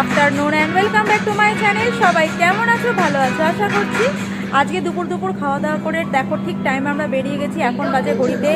Afternoon and welcome back to সবাই কেমন আছো? ভালো আছো? আশা করছি আজকে দুপুর দুপুর খাওয়া দাওয়া করে দেখো ঠিক টাইমে আমরা বেরিয়ে গেছি। এখন বাজে ঘড়িতে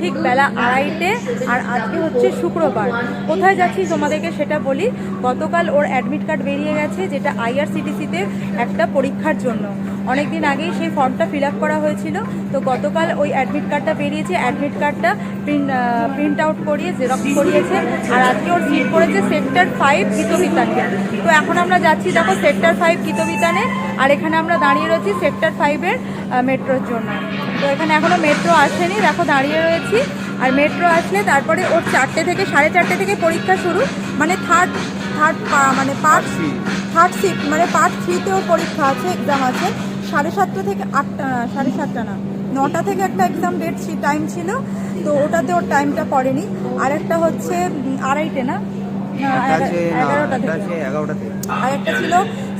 ঠিক বেলা আড়াইটে। আর আজকে হচ্ছে শুক্রবার। কোথায় যাচ্ছি তোমাদেরকে সেটা বলি? গতকাল ওর অ্যাডমিট কার্ড বেরিয়ে গেছে, যেটা আইআরসিটিসিতে একটা পরীক্ষার জন্য। অনেক দিন আগেই সেই ফর্মটা ফিল আপ করা হয়েছিল। তো গতকাল ওই অ্যাডমিট কার্ডটা বেরিয়েছে। অ্যাডমিট কার্ডটা প্রিন্ট প্রিন্ট আউট করিয়ে জেরক্স করিয়েছে। আর আজকে ওর সিট করেছে সেক্টর ফাইভ গীতবিতানে তো এখন আমরা যাচ্ছি দেখো সেক্টর ফাইভ গীতবিতানে আর এখানে আমরা দাঁড়িয়ে রয়েছি সেক্টর ফাইভের মেট্রোর জন্য। তো এখানে এখনও মেট্রো আসেনি। দেখো দাঁড়িয়ে রয়েছি। আর মেট্রো আসলে তারপরে ওর চারটে থেকে সাড়ে চারটে থেকে পরীক্ষা শুরু। মানে থার্ড থার্ড মানে পার্ট থার্ড শিফট মানে পার্ট থ্রিতেও পরীক্ষা আছে এক্সাম আছে। সাড়ে সাতটা থেকে আটটা সাড়ে সাতটা না নটা থেকে একটা এক্সাম ডেট টাইম ছিল তো ওটাতে ওর টাইমটা পড়েনি। আর একটা হচ্ছে আড়াইটে না? এগারোটা থেকে। আর একটা ছিল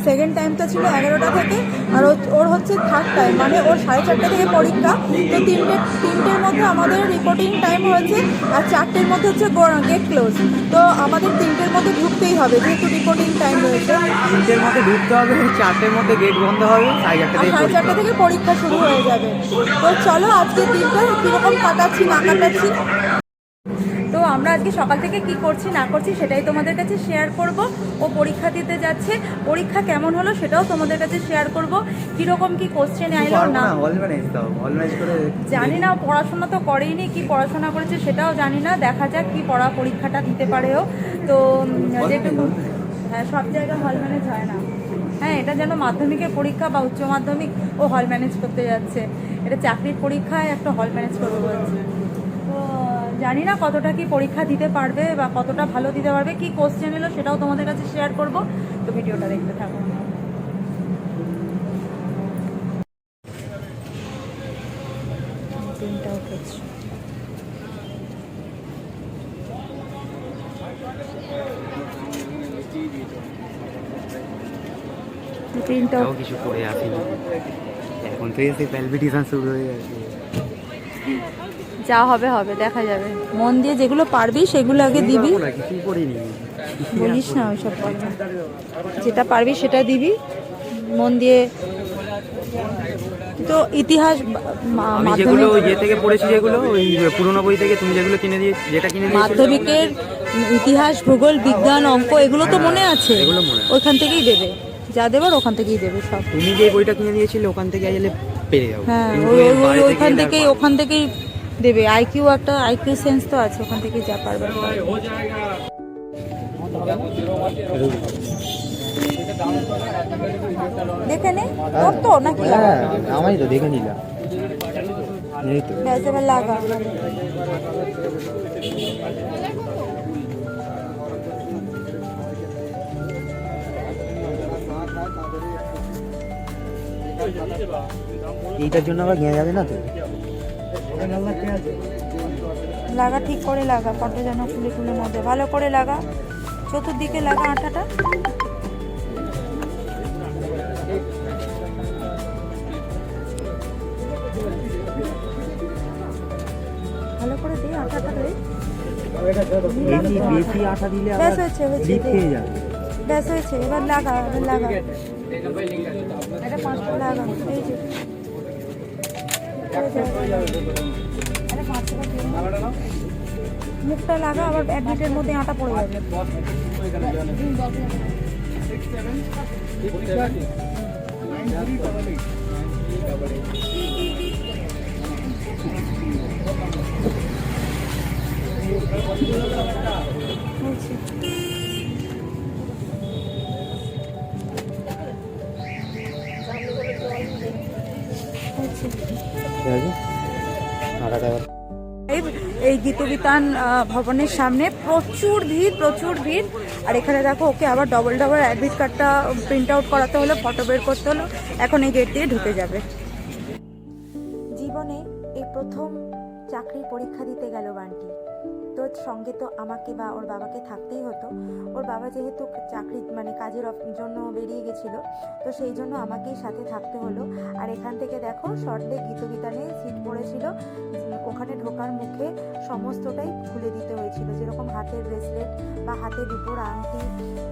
সেকেন্ড টাইমটা ছিল এগারোটা থেকে আর ওর হচ্ছে থার্ড টাইম মানে ওর সাড়ে চারটে থেকে পরীক্ষা। তো তিনটে তিনটের মধ্যে আমাদের রিপোর্টিং টাইম হয়েছে আর চারটের মধ্যে হচ্ছে গেট ক্লোজ তো আমাদের তিনটের মধ্যে ঢুকতেই হবে যেহেতু রিপোর্টিং টাইম রয়েছে। তিনটের মধ্যে ঢুকতে হবে চারটের মধ্যে গেট বন্ধ হবে সাড়ে চারটে থেকে পরীক্ষা। শুরু হয়ে যাবে। তো চলো আজকে দিনটা কীরকম কাটাচ্ছি না কাটাচ্ছি? আমরা আজকে সকাল থেকে কি করছি না করছি সেটাই তোমাদের কাছে শেয়ার করব। ও পরীক্ষা দিতে যাচ্ছে। পরীক্ষা কেমন হলো সেটাও তোমাদের কাছে শেয়ার করব। কীরকম কি কোশ্চেন আইলো না জানি না পড়াশোনা তো করেইনি কি পড়াশোনা করেছে সেটাও জানি না। দেখা যাক কি পড়া পরীক্ষাটা দিতে পারে ও। তো যেটুকু হ্যাঁ সব জায়গায় হল ম্যানেজ হয় না। হ্যাঁ এটা যেন মাধ্যমিকের পরীক্ষা বা উচ্চ মাধ্যমিক ও হল ম্যানেজ করতে যাচ্ছে। এটা চাকরির পরীক্ষায় একটা হল ম্যানেজ করবে বলছে জানি না কতটা কি পরীক্ষা দিতে পারবে বা কতটা ভালো দিতে পারবে, কি কোশ্চেন এলো সেটাও তোমাদের কাছে শেয়ার করব। তো ভিডিওটা দেখতে থাকো। প্রিন্ট আউট হচ্ছে প্রিন্ট তাও আউট কিছু করে এখন থেকে সেই প্যালপিটিশন শুরু হয়ে গেছে। যা হবে হবে দেখা যাবে। মন দিয়ে যেগুলো পারবি সেগুলো আগে দিবি। বলিস না ওইসব যেটা পারবি সেটা দিবি। মন দিয়ে তো ইতিহাস আমি যেগুলো ইয়ে থেকে পড়েছি যেগুলো ওই পুরোনো বই থেকে তুমি যেগুলো কিনে দিয়ে যেটা কিনে মাধ্যমিকের ইতিহাস ভূগোল বিজ্ঞান অঙ্ক এগুলো তো মনে আছে। এগুলো ওইখান থেকেই দেবে। যা দেবার ওখান থেকেই দেবে সব। তুমি যে বইটা কিনে দিয়েছিলে ওখান থেকে গেলে পেরে যাব হ্যাঁ ওইখান থেকেই ওখান থেকেই দেবে। আইকিউ একটা আইকিউ সেন্স তো আছে ওখান থেকেই যা পারবে। দেখে নে তোর তো নাকি? হ্যাঁ আমারই তো দেখে নিলাম। এই তো। ব্যাস এবার লাগা। এইটার জন্য আবার গিয়ে যাবে না তো? লাগা ঠিক করে লাগা ফটো যেন খুলে না দেয় ভালো করে লাগা চতুর্দিকে লাগা আটাটা ভালো করে দে আটাটা দে বেশি বেশি দিলে ব্যাস হয়েছে হয়েছে ব্যাস হয়েছে এবার লাগা এবার লাগা। এটা পাঁচটা। লাগা এই যে। মুখটা লাগা আবার অ্যাডমিটের মধ্যে আটা পড়ে যাবে হয়েছে। গীতবিতান ভবনের সামনে। প্রচুর ভিড় প্রচুর ভিড়। আর এখানে দেখো, ওকে আবার ডবল ডবল অ্যাডমিট কার্ডটা প্রিন্ট আউট করাতে হলো ফটো বের করতে হলো। এখন এই গেট দিয়ে ঢুকে যাবে। জীবনে এই প্রথম চাকরি পরীক্ষা দিতে সঙ্গে তো আমাকে বা ওর বাবাকে থাকতেই হতো। ওর বাবা যেহেতু চাকরি মানে কাজের জন্য বেরিয়ে গেছিল, তো সেই জন্য আমাকেই সাথে থাকতে হলো। আর এখান থেকে দেখো শর্টে গীতবিতানে সিট পড়েছিল। ওখানে ঢোকার মুখে সমস্তটাই খুলে দিতে হয়েছিল। যেরকম হাতের ব্রেসলেট বা হাতের উপর আংটি,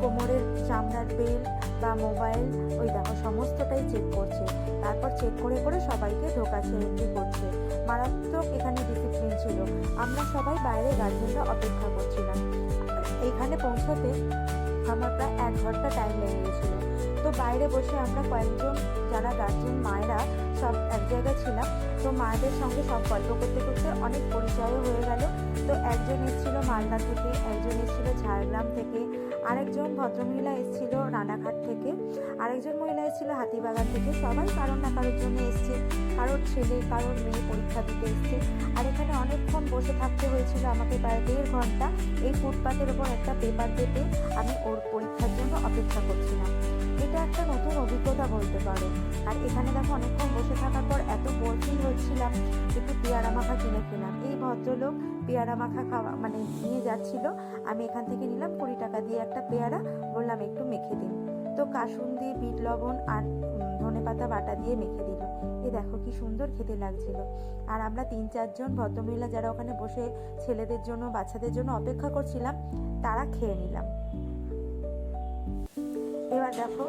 কোমরের চামড়ার বেল্ট বা মোবাইল ওই দেখো, সমস্তটাই চেক করছে। তারপর চেক করে করে সবাইকে ঢোকাচ্ছে এন্ট্রি করছে। মারাত্মক এখানে ডিসিপ্লিন ছিল। আমরা সবাই বাইরে গার্জেনরা অপেক্ষা করছিলাম। এখানে পৌঁছাতে আমার প্রায় এক ঘণ্টা টাইম লেগে গেছিল। তো বাইরে বসে আমরা কয়েকজন যারা গার্জেন মায়েরা সব এক জায়গায় ছিলাম, তো মায়েদের সঙ্গে সব গল্প করতে করতে অনেক পরিচয়ও হয়ে গেল। তো একজন এসেছিল মালদা থেকে, একজন এসেছিল ঝাড়গ্রাম থেকে আরেকজন ভদ্রমহিলা এসেছিল রানাঘাট থেকে, আরেকজন মহিলা এসেছিল হাতিবাগান থেকে। সবাই কারোর না কারোর জন্য এসছে, কারোর ছেলে, কারোর মেয়ে পরীক্ষা দিতে এসছে। আর এখানে অনেকক্ষণ বসে থাকতে হয়েছিল আমাকে প্রায় দেড় ঘণ্টা। এই ফুটপাথের ওপর একটা পেপার পেতে আমি ওর পরীক্ষার জন্য অপেক্ষা করছিলাম। এটা একটা নতুন অভিজ্ঞতা বলতে পারো। আর এখানে দেখো অনেকক্ষণ বসে থাকার পর এত বোরফিল হচ্ছিলাম একটু পেয়ারা মাখা কিনে ভদ্রলোক পেয়ারা মাখা খাওয়া মানে নিয়ে যাচ্ছিল। আমি এখান থেকে নিলাম কুড়ি টাকা দিয়ে একটা পেয়ারা। বললাম, একটু মেখে দিন। তো কাসুন দিয়ে বিট লবণ আর ধনে পাতা বাটা দিয়ে মেখে দিল। এ দেখো কি সুন্দর খেতে লাগছিল। আর আমরা তিন চারজন ভদ্রমহিলা যারা ওখানে বসে ছেলেদের জন্য, বাচ্চাদের জন্য অপেক্ষা করছিলাম, তারা খেয়ে নিলাম। এবার দেখো,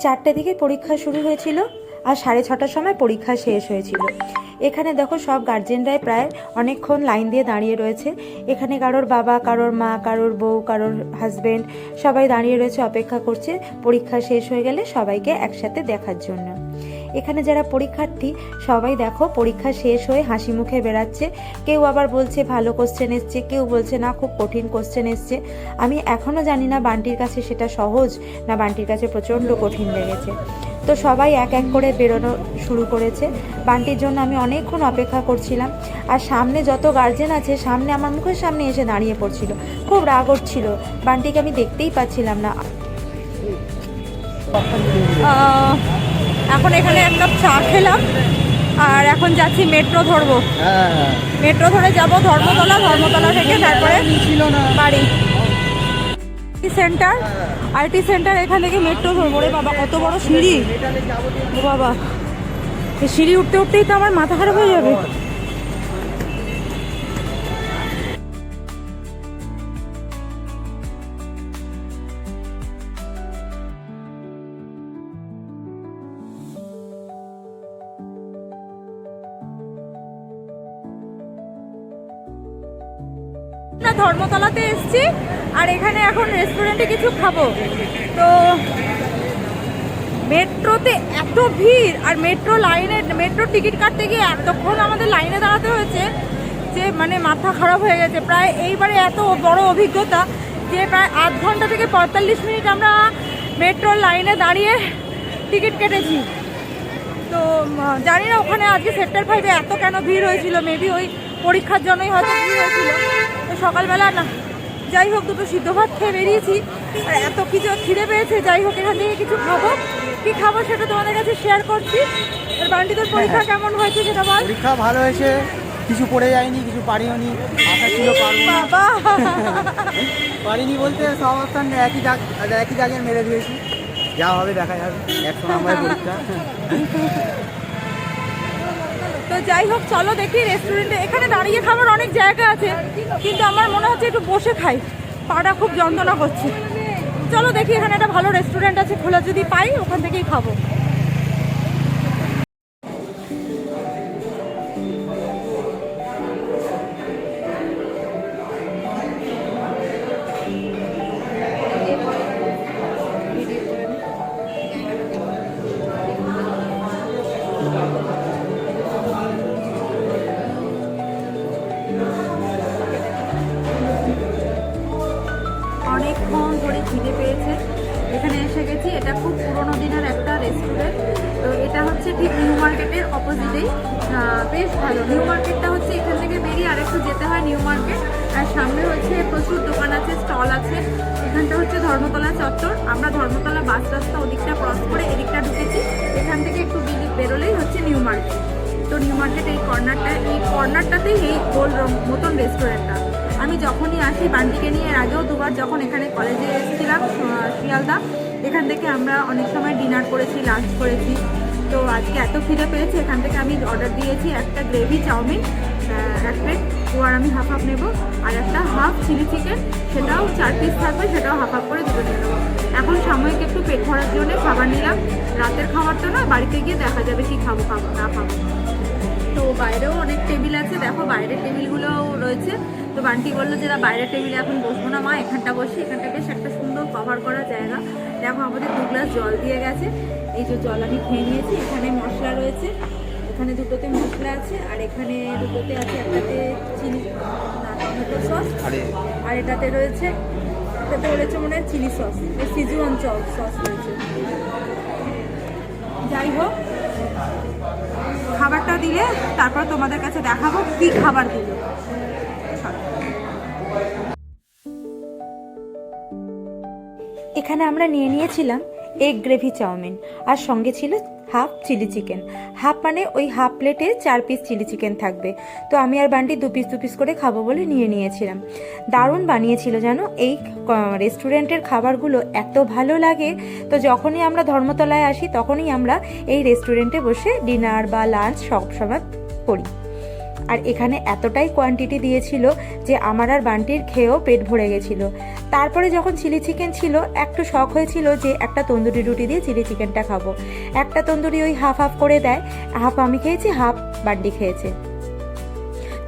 চারটে দিকে পরীক্ষা শুরু হয়েছিল। আর সাড়ে ছটার সময় পরীক্ষা শেষ হয়েছিল। এখানে দেখো সব গার্জেনরাই প্রায় অনেকক্ষণ লাইন দিয়ে দাঁড়িয়ে রয়েছে। এখানে কারোর বাবা, কারোর মা, কারোর বউ, কারোর হাজবেন্ড সবাই দাঁড়িয়ে রয়েছে, অপেক্ষা করছে পরীক্ষা শেষ হয়ে গেলে সবাইকে একসাথে দেখার জন্য। এখানে যারা পরীক্ষার্থী, সবাই দেখো পরীক্ষা শেষ হয়ে হাসি মুখে বেড়াচ্ছে। কেউ আবার বলছে, ভালো কোশ্চেন এসছে। কেউ বলছে, না, খুব কঠিন কোশ্চেন এসছে। আমি এখনও জানি না বান্টির কাছে সেটা সহজ, না বান্টির কাছে প্রচণ্ড কঠিন লেগেছে। তো সবাই এক এক করে বেরোনো শুরু করেছে। বান্টির জন্য আমি অনেকক্ষণ অপেক্ষা করছিলাম। আর সামনে যত গার্জেন আছে সামনে আমার মুখের সামনে এসে দাঁড়িয়ে পড়ছিল। খুব রাগ হচ্ছিল বান্টিকে আমি দেখতেই পাচ্ছিলাম না। এখন এখানে এক কাপ চা খেলাম। আর এখন যাচ্ছি মেট্রো ধরবো। মেট্রো ধরে যাব ধর্মতলা ধর্মতলা থেকে তারপরে বাড়ি। সেন্টার আইটি সেন্টার এখান থেকে মেট্রো ধরবো। রে বাবা, কত বড় সিঁড়ি। বাবা সিঁড়ি উঠতে উঠতেই তো আমার মাথা খারাপ হয়ে যাবে। না, ধর্মতলাতে এসেছি আর এখানে এখন রেস্টুরেন্টে কিছু খাব। তো মেট্রোতে এত ভিড় আর মেট্রো লাইনে মেট্রো টিকিট কাটতে গিয়ে এতক্ষণ আমাদের লাইনে দাঁড়াতে হয়েছে যে মানে মাথা খারাপ হয়ে গেছে। প্রায় এইবারে এত বড় অভিজ্ঞতা যে প্রায় আধ ঘণ্টা থেকে পঁয়তাল্লিশ মিনিট আমরা মেট্রোর লাইনে দাঁড়িয়ে টিকিট কেটেছি। তো জানি না ওখানে আজকে সেক্টর ফাইভে এত কেন ভিড় হয়েছিল মেবি ওই পরীক্ষার জন্যই হয়তো ভিড় হয়েছিল। তো সকালবেলা না যাই হোক দুটো সিদ্ধ ভাত খেয়ে বেরিয়েছি। আর এত কিছু খিদে পেয়েছে যাই হোক এখান থেকে কিছু খাব। কি খাব সেটা তোমাদের কাছে শেয়ার করছি। আর বান্টি তোর পরীক্ষা কেমন হয়েছে সেটা বল। পরীক্ষা ভালো হয়েছে কিছু পড়ে যায়নি কিছু পারিও নি আশা ছিল না। বাবা। পারিনি বলতে সব অবস্থান একই দাগ একই দাগে মেরে দিয়েছি। যা হবে দেখা যাবে একশো নম্বরের পরীক্ষা। তো যাই হোক, চলো দেখি রেস্টুরেন্টে এখানে দাঁড়িয়ে খাবার অনেক জায়গা আছে, কিন্তু আমার মনে হচ্ছে একটু বসে খাই। পাটা খুব যন্ত্রণা করছে। চলো দেখি এখানে একটা ভালো রেস্টুরেন্ট আছে খোলা, যদি পাই ওখান থেকেই খাব। অনেকক্ষণ এটা খুব পুরোনো দিনের একটা রেস্টুরেন্ট তো এটা হচ্ছে ঠিক নিউ মার্কেটের অপোজিটেই বেশ ভালো। নিউ মার্কেটটা হচ্ছে এখান থেকে বেরিয়ে আরেকটু যেতে হয় নিউ মার্কেট আর সামনে হচ্ছে প্রচুর দোকান আছে স্টল আছে। এখানটা হচ্ছে ধর্মতলা চত্বর। আমরা ধর্মতলা বাস রাস্তা ওদিকটা ক্রস করে এদিকটা ঢুকেছি। এখান থেকে একটু বেরি- বেরোলেই হচ্ছে নিউ মার্কেট তো নিউ মার্কেট এই কর্নারটা এই কর্নারটাতেই এই গোল মতন রেস্টুরেন্টটা আমি যখনই আসি বান্ডিকে নিয়ে আগেও দুবার যখন এখানে কলেজে এসেছিলাম শিয়ালদা এখান থেকে আমরা অনেক সময় ডিনার করেছি লাঞ্চ করেছি। তো আজকে এত খিদে পেয়েছি, এখান থেকে আমি অর্ডার দিয়েছি একটা গ্রেভি চাউমিন এক প্লেট ও আর আমি হাফ হাফ নেব। আর একটা হাফ চিলি চিকেন সেটাও চার পিস থাকবে, সেটাও হাফ হাফ করে দুটো নেব। এখন সাময়িক একটু পেট ভরার জন্য খাবার নিলাম। রাতের খাবারটা না বাড়িতে গিয়ে দেখা যাবে কি খাব খাব, না খাব। তো বাইরেও অনেক টেবিল আছে। দেখো বাইরের টেবিলগুলোও রয়েছে। তো বান্টি বলল যে বাইরের টেবিলে এখন বসবো না মা এখানটা বসি এখানটা বেশ একটা সুন্দর কভার করা জায়গা। দেখো আমাদের দু গ্লাস জল দিয়ে গেছে। এই যে জল আমি খেয়ে নিয়েছি এখানে মশলা রয়েছে। এখানে দুটোতে মশলা আছে আর এখানে দুটোতে আছে একটাতে চিনি না টমেটো সস আর। এটাতে রয়েছে এটাতে রয়েছে মনে হয় চিলি সস সিজুয়ান সস রয়েছে। যাই হোক খাবারটা দিলে তারপর তোমাদের কাছে দেখাবো কি খাবার দিল। এখানে আমরা নিয়ে নিয়েছিলাম এগ গ্রেভি চাউমিন, আর সঙ্গে ছিল হাফ চিলি চিকেন। হাফ মানে ওই হাফ প্লেটে চার পিস চিলি চিকেন থাকবে। তো আমি আর বান্টি দু পিস দু পিস করে খাব বলে নিয়ে নিয়েছিলাম। দারুণ বানিয়েছিল যেন এই রেস্টুরেন্টের খাবারগুলো এত ভালো লাগে, তো যখনই আমরা ধর্মতলায় আসি, তখনই আমরা এই রেস্টুরেন্টে বসে ডিনার বা লাঞ্চ সব সময় করি। আর এখানে এতটাই কোয়ান্টিটি দিয়েছিল যে আমার আর বান্টির খেয়েও পেট ভরে গেছিল। তারপরে যখন চিলি চিকেন ছিল, একটু শখ হয়েছিল যে একটা তন্দুরি রুটি দিয়ে চিলি চিকেনটা খাব। একটা তন্দুরি ওই হাফ হাফ করে দেয়। হাফ আমি খেয়েছি হাফ বান্টি খেয়েছে।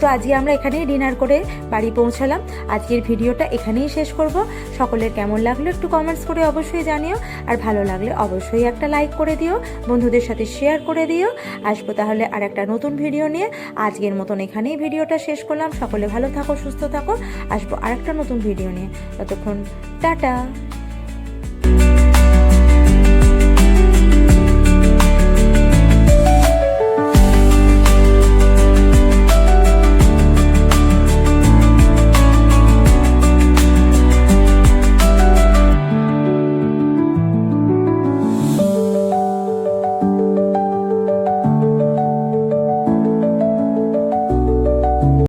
তো আজকে আমরা এখানেই ডিনার করে বাড়ি পৌঁছালাম। আজকের ভিডিওটা এখানেই শেষ করব। সকলের কেমন লাগল একটু কমেন্টস করে অবশ্যই জানিও। আর ভালো লাগলে অবশ্যই একটা লাইক করে দিও, বন্ধুদের সাথে শেয়ার করে দিও। আসব তাহলে আর একটা নতুন ভিডিও নিয়ে। আজকের মতন এখানেই ভিডিওটা শেষ করলাম। সকলে ভালো থাকো, সুস্থ থাকো। আসব আর একটা নতুন ভিডিও নিয়ে। ততক্ষণ, টাটা।